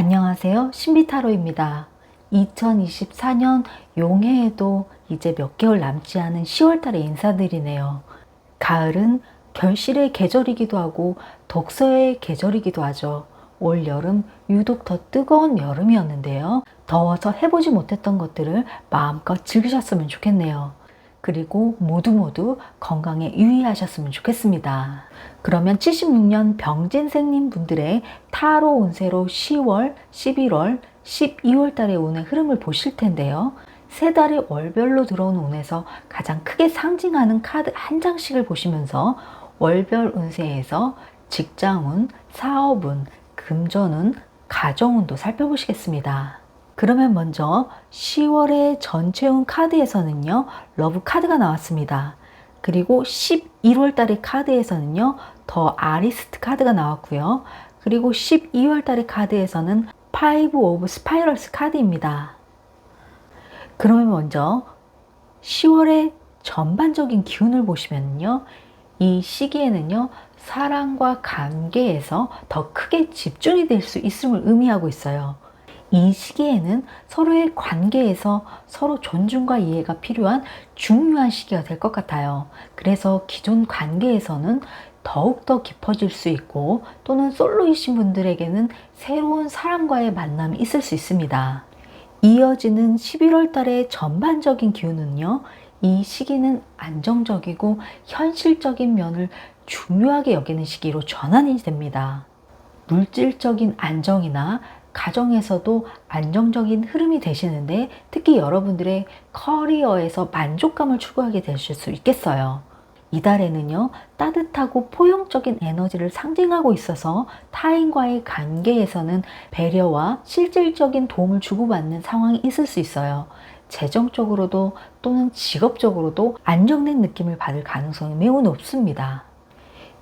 안녕하세요. 신비타로입니다. 2024년 용해에도 이제 몇 개월 남지 않은 10월달에 인사드리네요. 가을은 결실의 계절이기도 하고 독서의 계절이기도 하죠. 올 여름 유독 더 뜨거운 여름이었는데요. 더워서 해보지 못했던 것들을 마음껏 즐기셨으면 좋겠네요. 그리고 모두 모두 건강에 유의하셨으면 좋겠습니다. 그러면 76년 병진생님 분들의 타로 운세로 10월, 11월, 12월 달의 운의 흐름을 보실 텐데요. 세 달의 월별로 들어온 운에서 가장 크게 상징하는 카드 한 장씩을 보시면서 월별 운세에서 직장운, 사업운, 금전운, 가정운도 살펴보시겠습니다. 그러면 먼저 10월의 전체운 카드에서는요, 러브 카드가 나왔습니다. 그리고 11월 달의 카드에서는요, 더 아리스트 카드가 나왔고요. 그리고 12월 달의 카드에서는 5 오브 스파이럴스 카드입니다. 그러면 먼저 10월의 전반적인 기운을 보시면요. 이 시기에는요, 사랑과 관계에서 더 크게 집중이 될 수 있음을 의미하고 있어요. 이 시기에는 서로의 관계에서 서로 존중과 이해가 필요한 중요한 시기가 될 것 같아요. 그래서 기존 관계에서는 더욱더 깊어질 수 있고 또는 솔로이신 분들에게는 새로운 사람과의 만남이 있을 수 있습니다. 이어지는 11월 달의 전반적인 기운은요. 이 시기는 안정적이고 현실적인 면을 중요하게 여기는 시기로 전환이 됩니다. 물질적인 안정이나 가정에서도 안정적인 흐름이 되시는데 특히 여러분들의 커리어에서 만족감을 추구하게 되실 수 있겠어요. 이달에는요, 따뜻하고 포용적인 에너지를 상징하고 있어서 타인과의 관계에서는 배려와 실질적인 도움을 주고받는 상황이 있을 수 있어요. 재정적으로도 또는 직업적으로도 안정된 느낌을 받을 가능성이 매우 높습니다.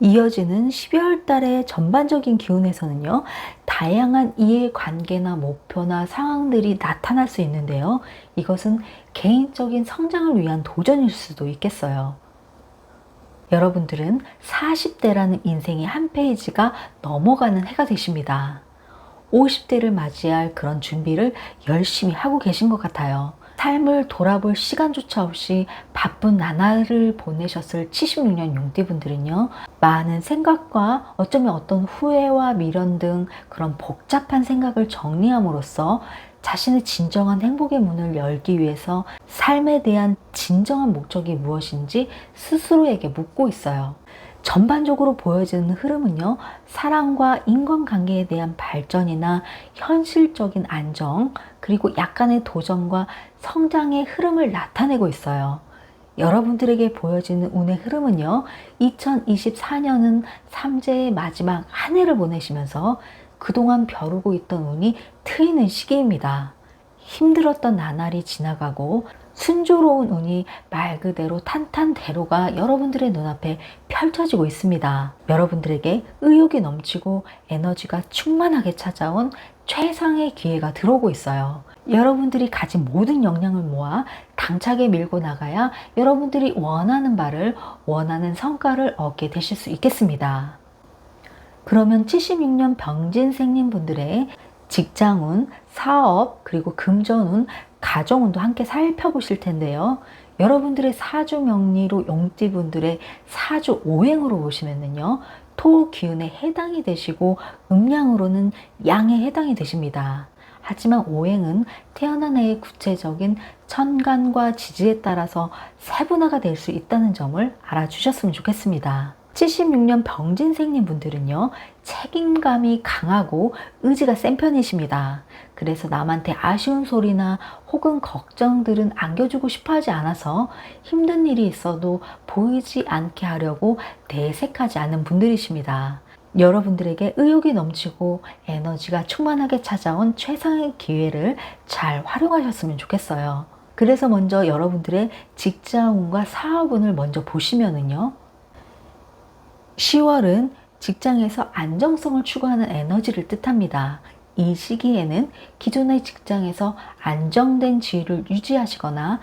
이어지는 12월 달의 전반적인 기운에서는요, 다양한 이해관계나 목표나 상황들이 나타날 수 있는데요. 이것은 개인적인 성장을 위한 도전일 수도 있겠어요. 여러분들은 40대라는 인생의 한 페이지가 넘어가는 해가 되십니다. 50대를 맞이할 그런 준비를 열심히 하고 계신 것 같아요. 삶을 돌아볼 시간조차 없이 바쁜 나날을 보내셨을 76년 용띠분들은요, 많은 생각과 어쩌면 어떤 후회와 미련 등 그런 복잡한 생각을 정리함으로써 자신의 진정한 행복의 문을 열기 위해서 삶에 대한 진정한 목적이 무엇인지 스스로에게 묻고 있어요. 전반적으로 보여지는 흐름은요, 사랑과 인간관계에 대한 발전이나 현실적인 안정, 그리고 약간의 도전과 성장의 흐름을 나타내고 있어요. 여러분들에게 보여지는 운의 흐름은요, 2024년은 삼재의 마지막 한 해를 보내시면서 그동안 벼르고 있던 운이 트이는 시기입니다. 힘들었던 나날이 지나가고 순조로운 운이 말 그대로 탄탄대로가 여러분들의 눈앞에 펼쳐지고 있습니다. 여러분들에게 의욕이 넘치고 에너지가 충만하게 찾아온 최상의 기회가 들어오고 있어요. 여러분들이 가진 모든 역량을 모아 당차게 밀고 나가야 여러분들이 원하는 바를 원하는 성과를 얻게 되실 수 있겠습니다. 그러면 76년 병진생님 분들의 직장운, 사업, 그리고 금전운, 가정운도 함께 살펴보실 텐데요. 여러분들의 사주 명리로 용띠분들의 사주 오행으로 보시면은요. 토 기운에 해당이 되시고 음양으로는 양에 해당이 되십니다. 하지만 오행은 태어난 해의 구체적인 천간과 지지에 따라서 세분화가 될 수 있다는 점을 알아주셨으면 좋겠습니다. 76년 병진생님 분들은요, 책임감이 강하고 의지가 센 편이십니다. 그래서 남한테 아쉬운 소리나 혹은 걱정들은 안겨주고 싶어 하지 않아서 힘든 일이 있어도 보이지 않게 하려고 내색하지 않는 분들이십니다. 여러분들에게 의욕이 넘치고 에너지가 충만하게 찾아온 최상의 기회를 잘 활용하셨으면 좋겠어요. 그래서 먼저 여러분들의 직장운과 사업운을 먼저 보시면은요. 10월은 직장에서 안정성을 추구하는 에너지를 뜻합니다. 이 시기에는 기존의 직장에서 안정된 지위를 유지하시거나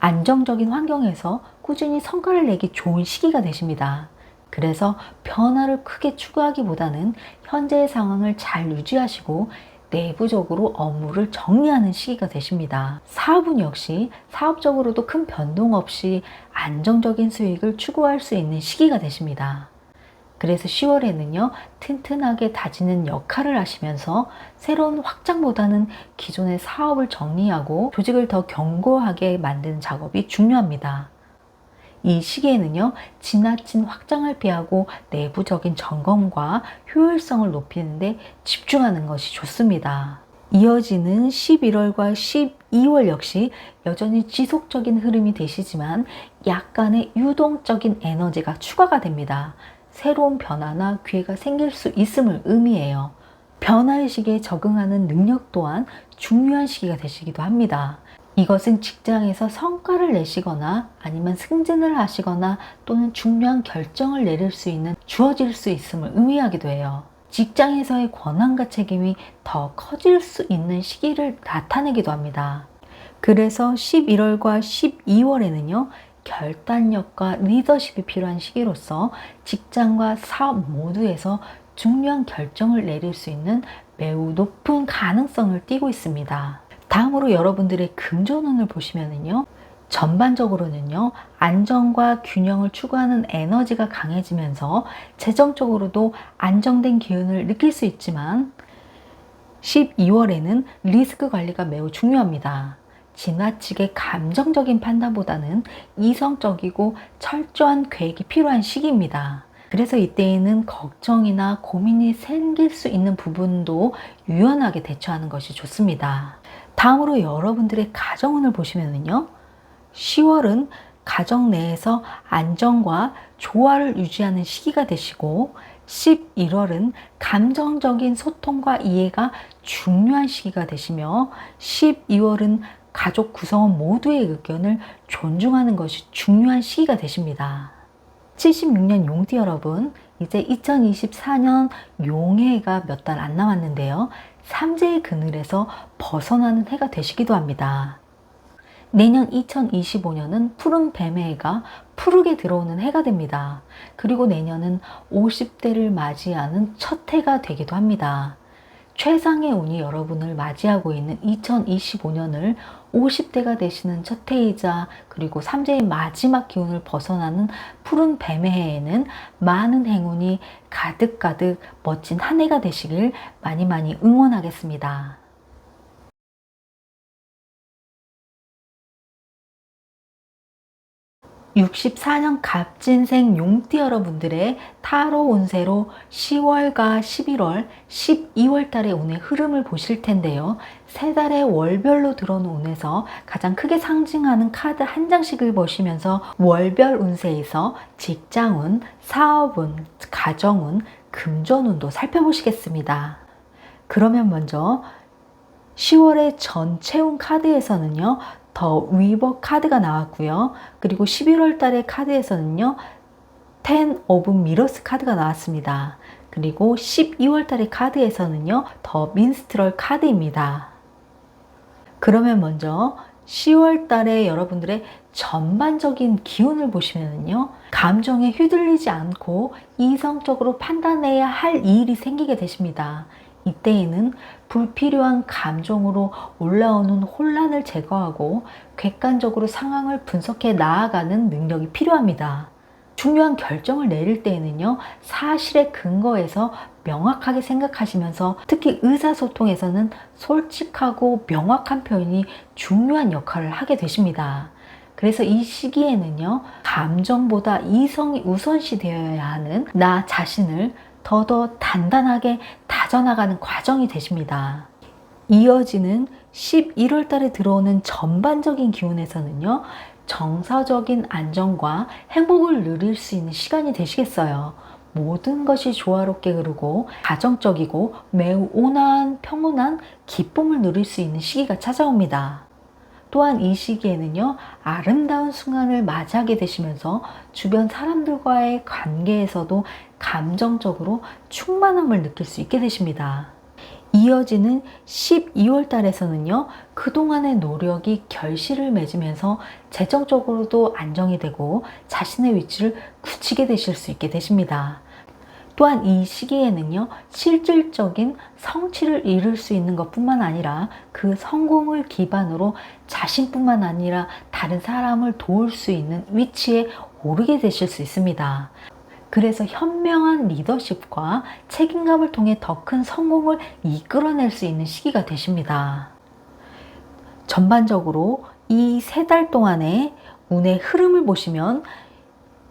안정적인 환경에서 꾸준히 성과를 내기 좋은 시기가 되십니다. 그래서 변화를 크게 추구하기보다는 현재의 상황을 잘 유지하시고 내부적으로 업무를 정리하는 시기가 되십니다. 사업은 역시 사업적으로도 큰 변동 없이 안정적인 수익을 추구할 수 있는 시기가 되십니다. 그래서 10월에는요, 튼튼하게 다지는 역할을 하시면서 새로운 확장보다는 기존의 사업을 정리하고 조직을 더 견고하게 만드는 작업이 중요합니다. 이 시기에는요, 지나친 확장을 피하고 내부적인 점검과 효율성을 높이는데 집중하는 것이 좋습니다. 이어지는 11월과 12월 역시 여전히 지속적인 흐름이 되시지만 약간의 유동적인 에너지가 추가가 됩니다. 새로운 변화나 기회가 생길 수 있음을 의미해요. 변화의 시기에 적응하는 능력 또한 중요한 시기가 되시기도 합니다. 이것은 직장에서 성과를 내시거나 아니면 승진을 하시거나 또는 중요한 결정을 내릴 수 있는 주어질 수 있음을 의미하기도 해요. 직장에서의 권한과 책임이 더 커질 수 있는 시기를 나타내기도 합니다. 그래서 11월과 12월에는요, 결단력과 리더십이 필요한 시기로서 직장과 사업 모두에서 중요한 결정을 내릴 수 있는 매우 높은 가능성을 띠고 있습니다. 다음으로 여러분들의 금전운을 보시면은요. 전반적으로는요, 안정과 균형을 추구하는 에너지가 강해지면서 재정적으로도 안정된 기운을 느낄 수 있지만 12월에는 리스크 관리가 매우 중요합니다. 지나치게 감정적인 판단보다는 이성적이고 철저한 계획이 필요한 시기입니다. 그래서 이때에는 걱정이나 고민이 생길 수 있는 부분도 유연하게 대처하는 것이 좋습니다. 다음으로 여러분들의 가정운을 보시면요. 10월은 가정 내에서 안정과 조화를 유지하는 시기가 되시고 11월은 감정적인 소통과 이해가 중요한 시기가 되시며 12월은 가족 구성원 모두의 의견을 존중하는 것이 중요한 시기가 되십니다. 76년 용띠 여러분, 이제 2024년 용해가 몇 달 안 남았는데요. 삼재의 그늘에서 벗어나는 해가 되시기도 합니다. 내년 2025년은 푸른 뱀의 해가 푸르게 들어오는 해가 됩니다. 그리고 내년은 50대를 맞이하는 첫 해가 되기도 합니다. 최상의 운이 여러분을 맞이하고 있는 2025년을 50대가 되시는 첫 해이자 그리고 3제의 마지막 기운을 벗어나는 푸른 뱀의 해에는 많은 행운이 가득가득 멋진 한 해가 되시길 많이 많이 응원하겠습니다. 64년 갑진생 용띠 여러분들의 타로 운세로 10월과 11월, 12월 달의 운의 흐름을 보실 텐데요. 세 달의 월별로 들어오는 운에서 가장 크게 상징하는 카드 한 장씩을 보시면서 월별 운세에서 직장운, 사업운, 가정운, 금전운도 살펴보시겠습니다. 그러면 먼저 10월의 전체운 카드에서는요, 더 위버 카드가 나왔고요. 그리고 11월 달의 카드에서는요. 10 오브 미러스 카드가 나왔습니다. 그리고 12월 달의 카드에서는요. 더 민스트럴 카드입니다. 그러면 먼저 10월 달에 여러분들의 전반적인 기운을 보시면요. 감정에 휘둘리지 않고 이성적으로 판단해야 할 일이 생기게 되십니다. 이때에는 불필요한 감정으로 올라오는 혼란을 제거하고 객관적으로 상황을 분석해 나아가는 능력이 필요합니다. 중요한 결정을 내릴 때에는요, 사실의 근거에서 명확하게 생각하시면서 특히 의사소통에서는 솔직하고 명확한 표현이 중요한 역할을 하게 되십니다. 그래서 이 시기에는요, 감정보다 이성이 우선시 되어야 하는 나 자신을 더더 단단하게 다져나가는 과정이 되십니다. 이어지는 11월 달에 들어오는 전반적인 기운에서는요, 정서적인 안정과 행복을 누릴 수 있는 시간이 되시겠어요. 모든 것이 조화롭게 흐르고 가정적이고 매우 온화한 평온한 기쁨을 누릴 수 있는 시기가 찾아옵니다. 또한 이 시기에는요, 아름다운 순간을 맞이하게 되시면서 주변 사람들과의 관계에서도 감정적으로 충만함을 느낄 수 있게 되십니다. 이어지는 12월 달에서는요, 그동안의 노력이 결실을 맺으면서 재정적으로도 안정이 되고 자신의 위치를 굳히게 되실 수 있게 되십니다. 또한 이 시기에는요, 실질적인 성취를 이룰 수 있는 것 뿐만 아니라 그 성공을 기반으로 자신뿐만 아니라 다른 사람을 도울 수 있는 위치에 오르게 되실 수 있습니다. 그래서 현명한 리더십과 책임감을 통해 더 큰 성공을 이끌어낼 수 있는 시기가 되십니다. 전반적으로 이 세 달 동안의 운의 흐름을 보시면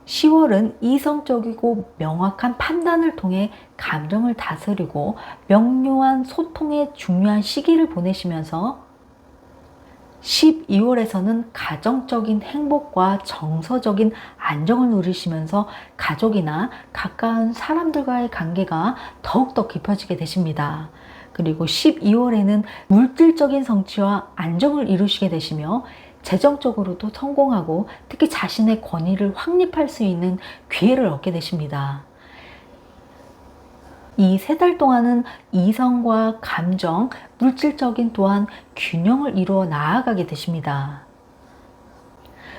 10월은 이성적이고 명확한 판단을 통해 감정을 다스리고 명료한 소통에 중요한 시기를 보내시면서 12월에서는 가정적인 행복과 정서적인 안정을 누리시면서 가족이나 가까운 사람들과의 관계가 더욱더 깊어지게 되십니다. 그리고 12월에는 물질적인 성취와 안정을 이루시게 되시며 재정적으로도 성공하고 특히 자신의 권위를 확립할 수 있는 기회를 얻게 되십니다. 이 세 달 동안은 이성과 감정, 물질적인 또한 균형을 이루어 나아가게 되십니다.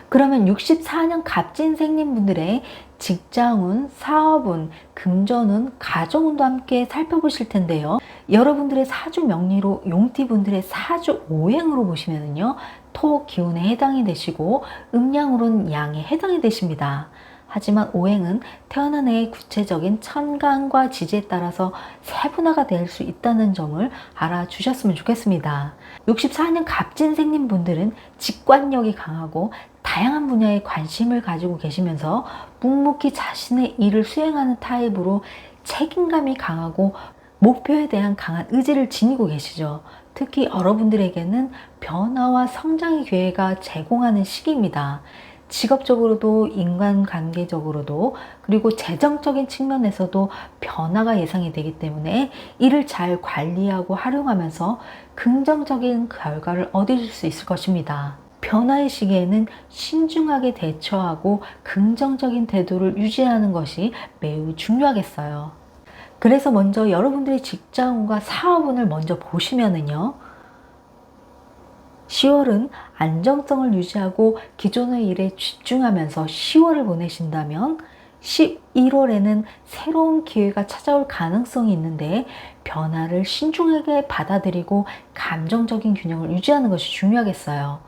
그러면 64년 갑진 생님 분들의 직장운, 사업운, 금전운, 가정운도 함께 살펴보실 텐데요. 여러분들의 사주 명리로 용띠 분들의 사주 오행으로 보시면은요. 토 기운에 해당이 되시고 음양으로는 양에 해당이 되십니다. 하지만 오행은 태어난 해의 구체적인 천간과 지지에 따라서 세분화가 될 수 있다는 점을 알아주셨으면 좋겠습니다. 64년 갑진생님 분들은 직관력이 강하고 다양한 분야에 관심을 가지고 계시면서 묵묵히 자신의 일을 수행하는 타입으로 책임감이 강하고 목표에 대한 강한 의지를 지니고 계시죠. 특히 여러분들에게는 변화와 성장의 기회가 제공하는 시기입니다. 직업적으로도 인간관계적으로도 그리고 재정적인 측면에서도 변화가 예상이 되기 때문에 이를 잘 관리하고 활용하면서 긍정적인 결과를 얻으실 수 있을 것입니다. 변화의 시기에는 신중하게 대처하고 긍정적인 태도를 유지하는 것이 매우 중요하겠어요. 그래서 먼저 여러분들의 직장운과 사업운을 먼저 보시면은요. 10월은 안정성을 유지하고 기존의 일에 집중하면서 10월을 보내신다면 11월에는 새로운 기회가 찾아올 가능성이 있는데 변화를 신중하게 받아들이고 감정적인 균형을 유지하는 것이 중요하겠어요.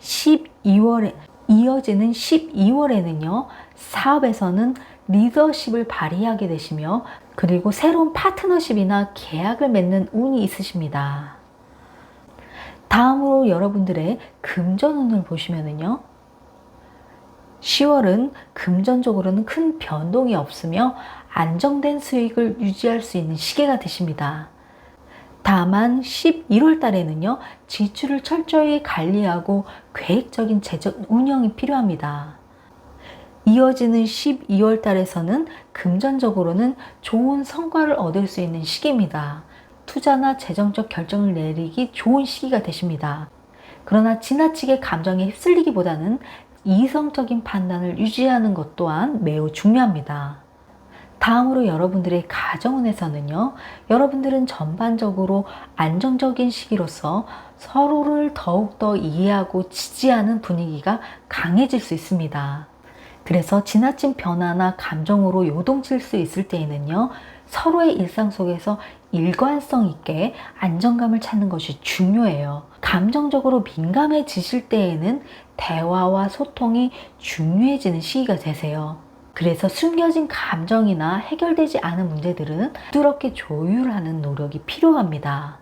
12월에 이어지는 12월에는요. 사업에서는 리더십을 발휘하게 되시며 그리고 새로운 파트너십이나 계약을 맺는 운이 있으십니다. 다음으로 여러분들의 금전운을 보시면은요. 10월은 금전적으로는 큰 변동이 없으며 안정된 수익을 유지할 수 있는 시기가 되십니다. 다만 11월 달에는요, 지출을 철저히 관리하고 계획적인 재정 운영이 필요합니다. 이어지는 12월 달에서는 금전적으로는 좋은 성과를 얻을 수 있는 시기입니다. 투자나 재정적 결정을 내리기 좋은 시기가 되십니다. 그러나 지나치게 감정에 휩쓸리기보다는 이성적인 판단을 유지하는 것 또한 매우 중요합니다. 다음으로 여러분들의 가정운에서는요, 여러분들은 전반적으로 안정적인 시기로서 서로를 더욱더 이해하고 지지하는 분위기가 강해질 수 있습니다. 그래서 지나친 변화나 감정으로 요동칠 수 있을 때에는요, 서로의 일상 속에서 일관성 있게 안정감을 찾는 것이 중요해요. 감정적으로 민감해지실 때에는 대화와 소통이 중요해지는 시기가 되세요. 그래서 숨겨진 감정이나 해결되지 않은 문제들은 부드럽게 조율하는 노력이 필요합니다.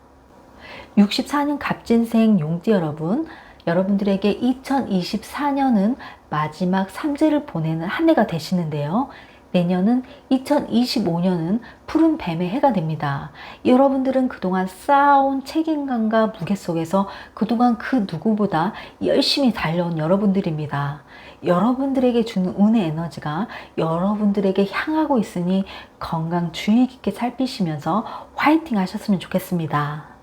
64년 갑진생 용띠 여러분, 여러분들에게 2024년은 마지막 3제를 보내는 한 해가 되시는데요. 내년은 2025년은 푸른 뱀의 해가 됩니다. 여러분들은 그동안 쌓아온 책임감과 무게 속에서 그동안 그 누구보다 열심히 달려온 여러분들입니다. 여러분들에게 주는 운의 에너지가 여러분들에게 향하고 있으니 건강 주의 깊게 살피시면서 화이팅 하셨으면 좋겠습니다.